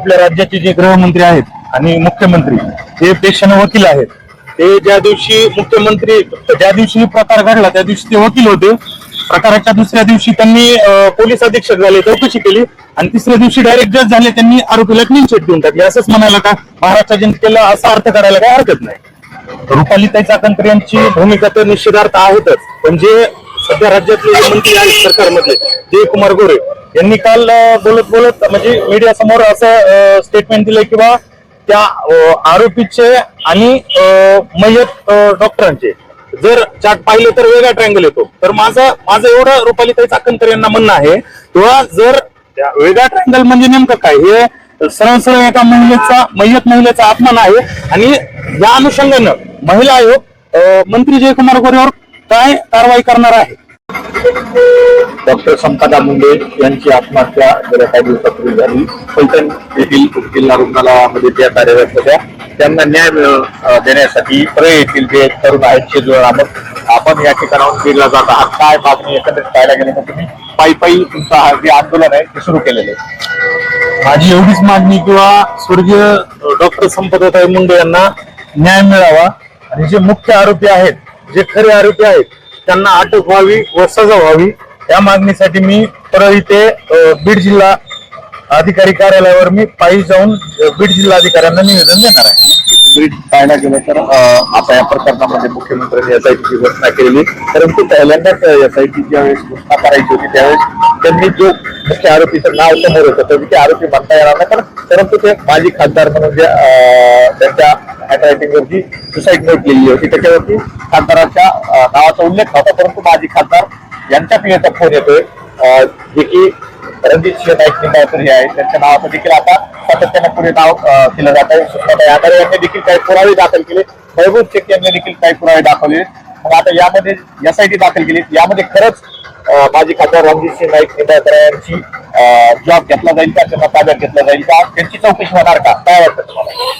आपल्या राज्याचे जे गृहमंत्री आहेत आणि मुख्यमंत्री हे पेशाने वकील आहेत ते ज्या दिवशी मुख्यमंत्री ज्या दिवशी प्रकार घडला त्या दिवशी ते वकील होते. प्रकाराच्या दुसऱ्या दिवशी त्यांनी पोलीस अधीक्षक झाले चौकशी केली आणि तिसऱ्या दिवशी डायरेक्ट जज झाले त्यांनी आरोपीला क्लीन चिट देऊन टाकली. असंच म्हणायला का महाराष्ट्र जनतेला असा अर्थ करायला काही हरकत नाही. रुपालीताई चाकणकर यांची भूमिका तर निश्चितार्थ आहेतच. पण जे सध्या राज्यातले जे मंत्री आहेत सरकारमधले जयकुमार गोरे यांनी काल बोलत बोलत म्हणजे मीडिया समोर असं स्टेटमेंट दिलं किंवा त्या आरोपीचे आणि मयत डॉक्टरांचे जर चार्ट पाहिले तर वेगळा ट्रँगल येतो. तर माझं माझं एवढं रुपालीताई चाकणकर यांना म्हणणं आहे किंवा जर वेगळा ट्रँगल म्हणजे नेमकं काय? हे सरळ सरळ एका महिलेचा मयत महिलेचा अपमान आहे. आणि या अनुषंगानं महिला आयोग मंत्री जयकुमार गोरेवर काय कारवाई करणार आहे? डॉक्टर संपदा मुंडे यांची आत्महत्या गेल्या काही दिवसापूर्वी झाली. फलटण येथील उपजिल्हा रुग्णालयामध्ये त्या कार्यरत होत्या. त्यांना न्याय मिळ- देण्यासाठी परळ येथील जे तरुण आहेत शेजवळ आपण या ठिकाणाहून फिरला जात आहात. काय मागणी एकत्रित पाहायला गेले तर तुम्ही? पायी पायी तुमचं हा जे आंदोलन आहे ते सुरू केलेलं आहे. माझी एवढीच मागणी किंवा स्वर्गीय डॉक्टर संपदाताई मुंडे यांना न्याय मिळावा. आणि जे मुख्य आरोपी आहेत जे खरे आरोपी आहेत त्यांना अटक व्हावी व सजा व्हावी या मागणीसाठी मी परळी ते बीड जिल्हा अधिकारी कार्यालयावर मी पायी जाऊन बीड जिल्हा अधिकाऱ्यांना निवेदन देणार आहे. बीड पाहायला गेलं तर आता या प्रकरणामध्ये मुख्यमंत्र्यांनी एसआयटीची घोषणा केलेली. परंतु पहिल्यांदाच एसआयटी ज्यावेळेस घोषणा करायची होती त्यावेळेस त्यांनी जो मुख्य आरोपीचं नाव समोर होतं तर ते आरोपी म्हणता येणार नाही. पण परंतु ते माजी खासदार म्हणून जे त्यांच्या हँडरायटिंगवरती सुसाईड नोट लिहिली होती त्याच्यावरती खासदाराच्या नावाचा उल्लेख नव्हता परंतु माजी खासदार यांच्या पिण्याचा फोन येतोय. जे की रणजित सिंह नाईक निंबाळकर आहेत. त्यांच्या नावाचं देखील आता सातत्यानं पुढे नाव केलं जात आहे. सुषमाताई आधारे यांनी देखील काही पुरावे दाखल केले. महबूब शेख यांनी देखील काही पुरावे दाखवले. मग आता यामध्ये एसआयटी दाखल केली. यामध्ये खरंच माजी खासदार रणजित सिंह नाईक निंबाळकर यांची जॉब घेतला जाईल का? त्यांना ताब्यात घेतला जाईल का? त्यांची चौकशी होणार का? काय वाटतं तुम्हाला?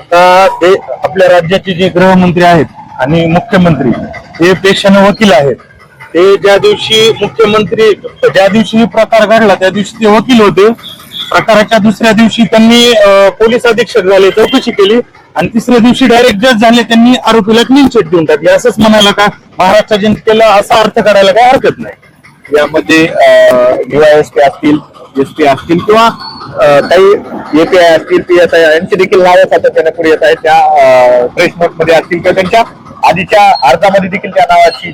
आता ते आपल्या राज्याचे जे गृहमंत्री आहेत आणि मुख्यमंत्री हे पेशाने वकील आहेत. ते ज्या दिवशी मुख्यमंत्री ज्या दिवशी प्रकार घडला त्या दिवशी ते वकील होते. प्रकाराच्या दुसऱ्या दिवशी त्यांनी पोलीस अधीक्षक झाले चौकशी केली. आणि तिसऱ्या दिवशी डायरेक्ट जज झाले त्यांनी आरोपीला क्लीन चिट देऊन टाकली. असंच म्हणायला का महाराष्ट्र जनतेला असा अर्थ करायला काही हरकत नाही. यामध्ये डीवायएसपी असतील एसपी असतील किंवा काही एपीआय असतील पीएसआय यांची देखील नावं सातत्याने पुढे येत आहेत. त्या प्रेस मध्ये असतील किंवा त्यांच्या आधीच्या अर्जामध्ये देखील त्या नावाची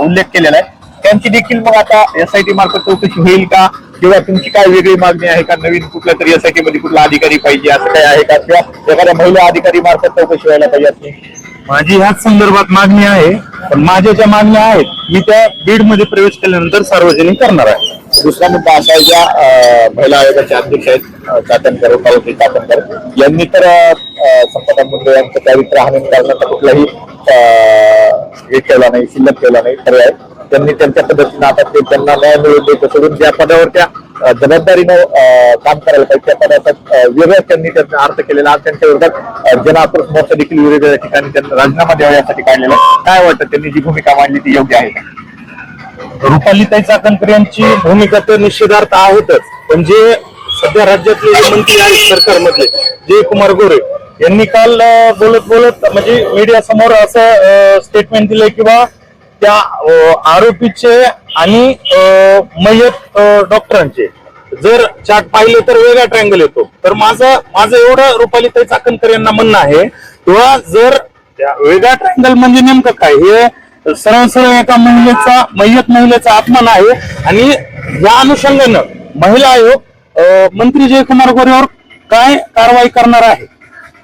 उल्लेख केलेला आहे. त्यांची देखील मग आता एसआयटी मार्फत चौकशी होईल का? किंवा तुमची काय वेगळी मागणी आहे का? नवीन कुठल्या तरी एसआयटी मध्ये कुठला अधिकारी पाहिजे असं काय आहे का? किंवा एखाद्या महिला अधिकारी मार्फत चौकशी व्हायला पाहिजे माझी ह्याच संदर्भात मागणी आहे पण माझ्या ज्या मागण्या आहेत मी त्या बीडमध्ये प्रवेश केल्यानंतर सार्वजनिक करणार आहे. दुसरा मुद्दा असा आहे ज्या महिला आयोगाचे अध्यक्ष आहेत चाकणकर पावती चाकणकर यांनी तर संपदा मुंडे यांचं काही हानी करण्याचा कुठलाही अं, हे केला नाही शिल्लक केला नाही पर्याय. त्यांनी त्यांच्या पद्धतीनं आता ते त्यांना न्याय मिळवून द्यायचं सोडून ज्या पदावर त्या जबाबदारीनं अं, काम करायला पाहिजे त्या पदाचा अं, त्यांनी त्यांचा अर्थ केलेला आज त्यांच्या विरोधात अं, जन आक्रोश मोर्चा देखील वेगवेगळ्या ठिकाणी त्यांना राजीनामा द्यावा यासाठी काढलेला काय वाटतं त्यांनी जी भूमिका मांडली ती योग्य आहे का? रुपालीताई चाकणकर यांची भूमिका तर निश्चितार्थ आहेतच. पण जे सध्या राज्यातले जे मंत्री आहेत सरकारमधले जयकुमार गोरे यांनी काल बोलत बोलत म्हणजे मीडिया समोर असं स्टेटमेंट दिलंय किंवा त्या आरोपीचे आणि मयत डॉक्टरांचे जर चार्ट पाहिले तर वेगळा ट्रँगल येतो. तर माझं माझं एवढं रुपाली रुपालीताई चाकणकर यांना म्हणणं आहे किंवा जर वेगळा ट्रँगल म्हणजे नेमकं काय? हे सरळ सरळ एका महिलेचा मयत महिलेचा अपमान आहे आणि या अनुषंगानं महिला आयोग मंत्री जयकुमार गोरेवर काय कारवाई करणार आहे?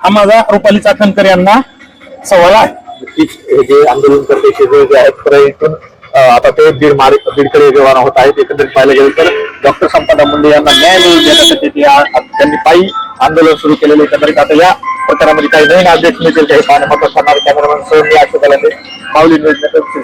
हा माझा रुपाली चाकणकर यांना सवाल आहे. हे जे आंदोलन करते जे आहेत खरं इथून आता ते बीड मारे बीडकडे रवाना होत आहेत एकंदरीत पाहायला गेलं तर डॉक्टर संपदा मुंडे यांना न्याय मिळवून देण्यासाठी त्यांनी पायी आंदोलन सुरू केलेलं आहे. एकंदरीत आता या प्रकारामध्ये काही नवीन अध्यक्ष मिळतील काही पाहणे महत्वाचं ठरणार cameraman Sahmi Ashok Mauli news network